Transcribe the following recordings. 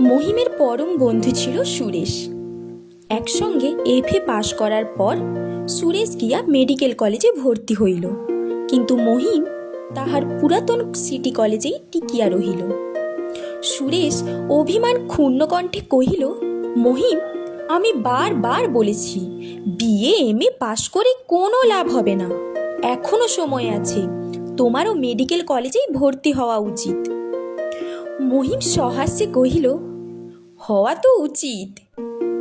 মহিমের পরম বন্ধু ছিল সুরেশ। একসঙ্গে এফএ পাশ করার পর সুরেশ গিয়া মেডিকেল কলেজে ভর্তি হইল। কিন্তু মহিম তাহার পুরাতন সিটি কলেজেই টিকিয়া রহিল। সুরেশ অভিমান ক্ষুণ্ণ কণ্ঠে কহিল, মহিম, আমি বারবার বলেছি বিএ এম এ পাশ করে কোনো লাভ হবে না। এখনও সময় আছে, তোমারও মেডিকেল কলেজেই ভর্তি হওয়া উচিত। মহিম সহাস্যে কহিল হওয়া তো উচিত।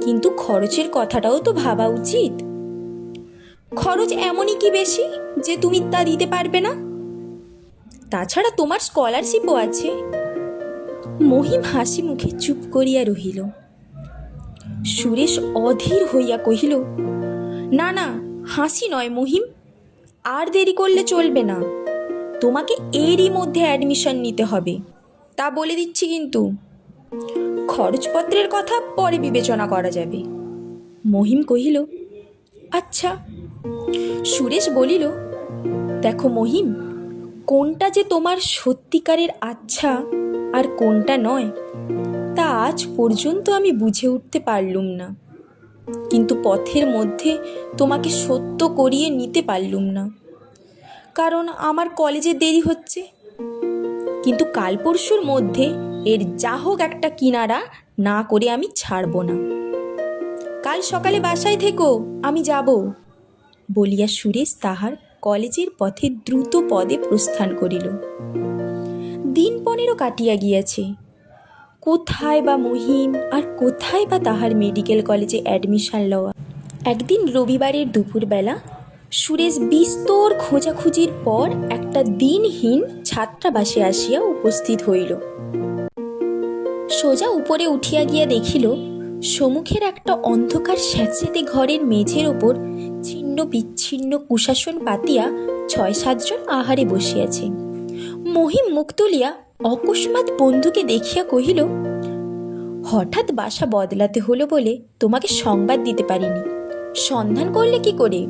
কিন্তু খরচের কথাটাও তো ভাবা উচিত। খরচ এমনই কি বেশি যে তুমি তা দিতে পারবে না? তাছাড়া তোমার স্কলারশিপও আছে। মহিম হাসি মুখে চুপ করিয়া রহিল। সুরেশ অধীর হইয়া কহিল, না না, হাসি নয় মহিম। আর দেরি করলে চলবে না। তোমাকে এরই মধ্যে অ্যাডমিশন নিতে হবে। তা বলে দিচ্ছি কিন্তু। খরচপত্রের কথা পরে বিবেচনা করা যাবে। মহিম কহিল আচ্ছা। সুরেশ বলিল, দেখো মহিম, কোনটা যে তোমার সত্যিকারের আচ্ছা আর কোনটা নয়, তা আজ পর্যন্ত আমি বুঝে উঠতে পারলুম না। কিন্তু পথের মধ্যে তোমাকে সত্য করিয়ে নিতে পারলুম না। কারণ আমার কলেজে দেরি হচ্ছে। কিন্তু কাল পরশুর মধ্যে এর যা হোক একটা কিনারা না করে আমি ছাড়ব না। কাল সকালে বাসায় থেকো, আমি যাব। বলিয়া সুরেশ তাহার কলেজের পথে দ্রুত পদে প্রস্থান করিল। দিন পনেরো কাটিয়া গিয়াছে। কোথায় বা মহিম আর কোথায় বা তাহার মেডিকেল কলেজে অ্যাডমিশন লওয়া? একদিন রবিবারের দুপুরবেলা সুরেশ বিস্তর খোঁজাখুঁজির পর একটা দিনহীন ছাত্রাবাসে আসিয়া উপস্থিত হইল। সোজা উপরে উঠিয়া গিয়া দেখিল, সম্মুখের একটা অন্ধকার স্যাঁতস্যাঁতে ঘরের মেঝের ওপর ছিন্ন বিচ্ছিন্ন কুশাসন পাতিয়া ছয় সাতজন আহারে বসিয়াছে। মহিম মুখ তুলিয়া অকস্মাৎ বন্ধুকে দেখিয়া কহিল, হঠাৎ বাসা বদলাতে হলো বলে তোমাকে সংবাদ দিতে পারিনি। সন্ধান করলে কি করে?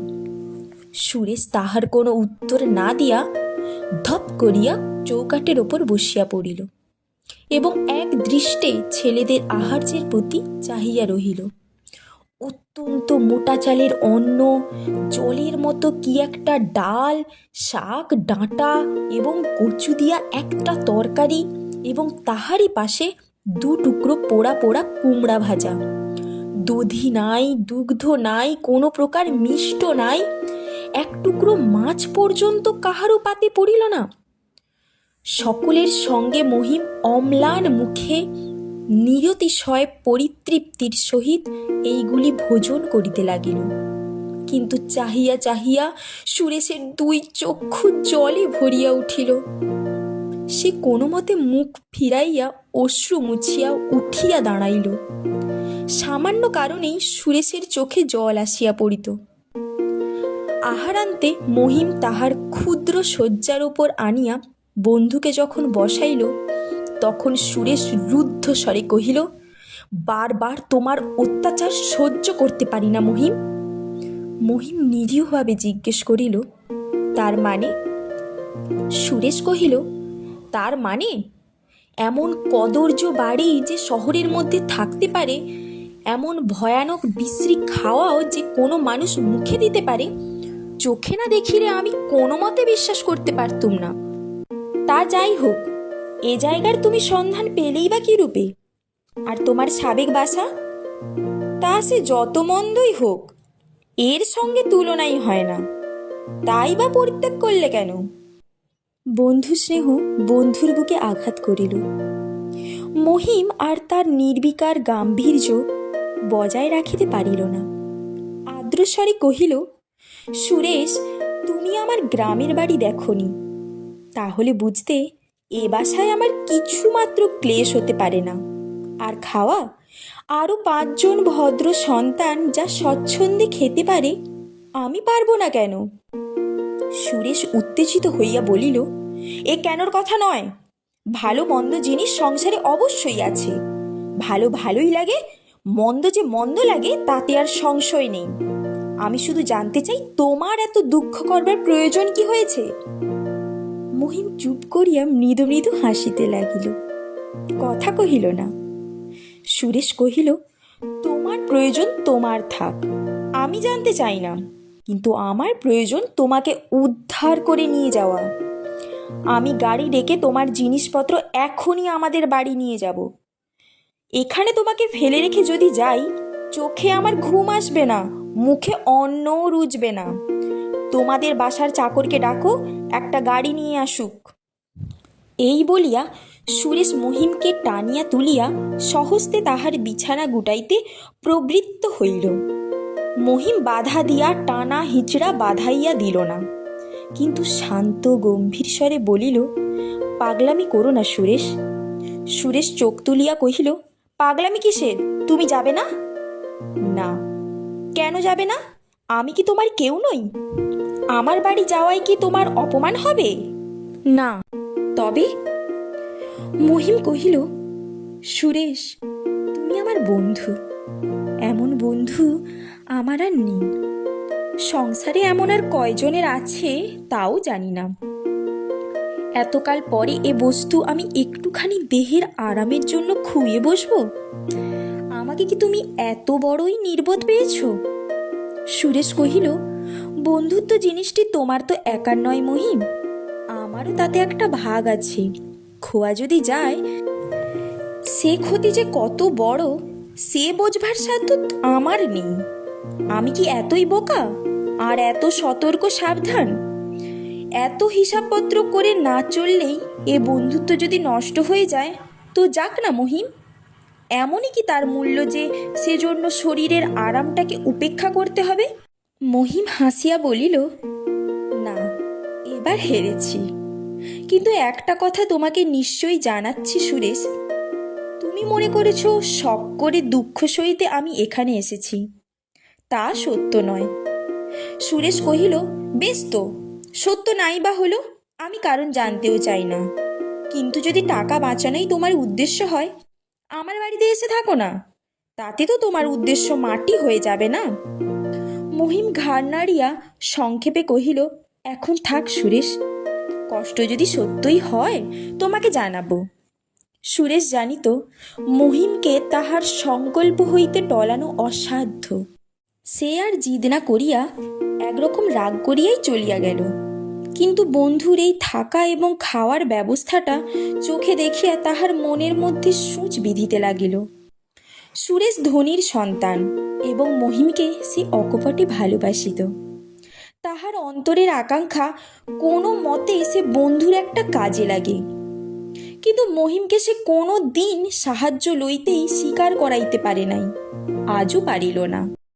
সুরেশ তাহার কোনো উত্তর না দিয়া ধপ করিয়া চৌকাটের ওপর বসিয়া পড়িল। এবং এক দৃষ্টে ছেলেদের আহার্যের প্রতি চাহিয়া রহিল। অত্যন্ত মোটা চালের অন্ন, জলের মতো কি একটা ডাল, শাক, ডাঁটা এবং কচু দিয়া একটা তরকারি এবং তাহারই পাশে দু টুকরো পোড়া পোড়া কুমড়া ভাজা। দধি নাই, দুগ্ধ নাই, কোনো প্রকার মিষ্ট নাই। এক টুকরো মাছ পর্যন্ত কাহারও পাতে পড়িল না। সকলের সঙ্গে মহিম অম্লান মুখে নিরতিশয় পরিতৃপ্তির সহিত এইগুলি ভোজন করিতে লাগিল। কিন্তু চাহিয়া চাহিয়া সুরেশের দুই চক্ষু জলে ভরিয়া উঠিল। সে কোনো মতে মুখ ফিরাইয়া অশ্রু মুছিয়া উঠিয়া দাঁড়াইল। সামান্য কারণেই সুরেশের চোখে জল আসিয়া পড়িত। আহারান্তে মহিম তাহার ক্ষুদ্র শয্যার উপর আনিয়া বন্ধুকে যখন বসাইল, তখন সুরেশ রুদ্ধ স্বরে কহিল, বারবার তোমার অত্যাচার সহ্য করতে পারি না মহিম। মহিম নিরীহভাবে জিজ্ঞেস করিল, তার মানে? সুরেশ কহিল, তার মানে? এমন কদর্য বাড়ি যে শহরের মধ্যে থাকতে পারে, এমন ভয়ানক বিশ্রী খাওয়াও যে কোনো মানুষ মুখে দিতে পারে, চোখে না দেখিলে আমি কোনো মতে বিশ্বাস করতে পারতুম না। তা যাই হোক, এ জায়গার তুমি সন্ধান পেলেই বা কি রূপে? আর তোমার সাবেক বাসা? তা সে যত মন্দই হোক, এর সঙ্গে তুলনাই হয় না। তাই বা পরিত্যাগ করলে কেন? বন্ধু স্নেহ বন্ধুর বুকে আঘাত করিল। মহিম আর তার নির্বিকার গাম্ভীর্য বজায় রাখিতে পারিল না। আদ্রস্বরে কহিল, সুরেশ, তুমি আমার গ্রামের বাড়ি দেখনি। তাহলে বুঝতে এ বাসায় আমার কিছুমাত্র ক্লেশ হতে পারে না। আর খাওয়া? আরও পাঁচজন ভদ্র সন্তান যা স্বচ্ছন্দে খেতে পারে, আমি পারব না কেন? সুরেশ উত্তেজিত হইয়া বলিল, এ কেনর কথা নয়। ভালো মন্দ জিনিস সংসারে অবশ্যই আছে। ভালো ভালোই লাগে, মন্দ যে মন্দ লাগে, তাতে আর সংশয় নেই। আমি শুধু জানতে চাই, তোমার এত দুঃখ করবার প্রয়োজন কি হয়েছে? মহিম চুপ করিয়া মৃদু মৃদু হাসিতে লাগিল। কথা কহিল না। সুরেশ কহিল, তোমার প্রয়োজন তোমার থাক, আমি জানতে চাই না, কিন্তু আমার প্রয়োজন তোমাকে উদ্ধার করে নিয়ে যাওয়া। আমি গাড়ি ডেকে তোমার জিনিসপত্র এখনই আমাদের বাড়ি নিয়ে যাব। এখানে তোমাকে ফেলে রেখে যদি যাই, চোখে আমার ঘুম আসবে না, মুখে অন্নও রুজবে না। তোমাদের বাসার চাকরকে ডাকো, একটা গাড়ি নিয়ে আসুক। এই বলিয়া সুরেশ মহিমকে টানিয়া তুলিয়া সহস্তে তাহার বিছানা গুটাইতে প্রবৃত্ত হইল। মহিম বাধা দিয়া টানা হিচড়া বাধাইয়া দিল না। কিন্তু শান্ত গম্ভীর স্বরে বলিল, পাগলামি করো না সুরেশ। সুরেশ চোখ তুলিয়া কহিল, পাগলামি কিসের? তুমি যাবে না? না। কেন যাবে না? আমি কি তোমার কেউ নই? আমার বাড়ি যাওয়াই কি তোমার অপমান হবে? না। তবে? মহিম কহিল সুরেশ তুমি আমার বন্ধু। এমন বন্ধু আমার আর নেই। সংসারে এমন আর কয়জনের আছে তাও জানি না। এতকাল পরে এ বস্তু আমি একটুখানি দেহের আরামের জন্য খুইয়ে বসবো? আমাকে কি তুমি এত বড়ই নির্বোধ পেয়েছ? সুরেশ কহিল বন্ধুত্ব জিনিসটি তোমার তো একার নয় মহিম। আমারও তাতে একটা ভাগ আছে। খোয়া যদি যায়, সে ক্ষতি যে কত বড়, সে বোঝবার সাধ্য আমার নেই। আমি কি এতই বোকা? আর এত সতর্ক সাবধান? এত হিসাবপত্র করে না চললেই এ বন্ধুত্ব যদি নষ্ট হয়ে যায়, তো যাক না মহিম। এমনই কি তার মূল্য যে সেজন্য শরীরের আরামটাকে উপেক্ষা করতে হবে? মহিম হাসিয়া বলিল, না, এবার হেরেছি। কিন্তু একটা কথা তোমাকে নিশ্চয়ই জানাচ্ছি, সুরেশ। তুমি মনে করেছ শখ করে দুঃখ সইতে আমি এখানে এসেছি। তা সত্য নয়। সুরেশ কহিল, বেশ তো, সত্য নাই বা হলো, আমি কারণ জানতেও চাই না। কিন্তু যদি টাকা বাঁচানোই তোমার উদ্দেশ্য হয়, আমার বাড়িতে এসে থাকো না। তাতে তো তোমার উদ্দেশ্য মাটি হয়ে যাবে না। মহিম ঘাড় নাড়িয়া সংক্ষেপে কহিল, এখন থাক সুরেশ, কষ্ট যদি সত্যই হয়, তোমাকে জানাব। সুরেশ জানিত, মহিমকে তাহার সংকল্প হইতে টলানো অসাধ্য। সে আর জিদ না করিয়া একরকম রাগ করিয়াই চলিয়া গেল। কিন্তু বন্ধুর এই থাকা এবং খাওয়ার ব্যবস্থাটা চোখে দেখিয়া তাহার মনের মধ্যে সূচ বিধিতে লাগিল। সুরেশ ধনির সন্তান এবং মহিমকে সে অকপটে ভালোবাসিত। তাহার অন্তরের আকাঙ্ক্ষা কোনো মতে সে বন্ধুর একটা কাজে লাগে। কিন্তু মহিমকে সে কোনো দিন সাহায্য লইতেই স্বীকার করাইতে পারে নাই। আজও পারিল না।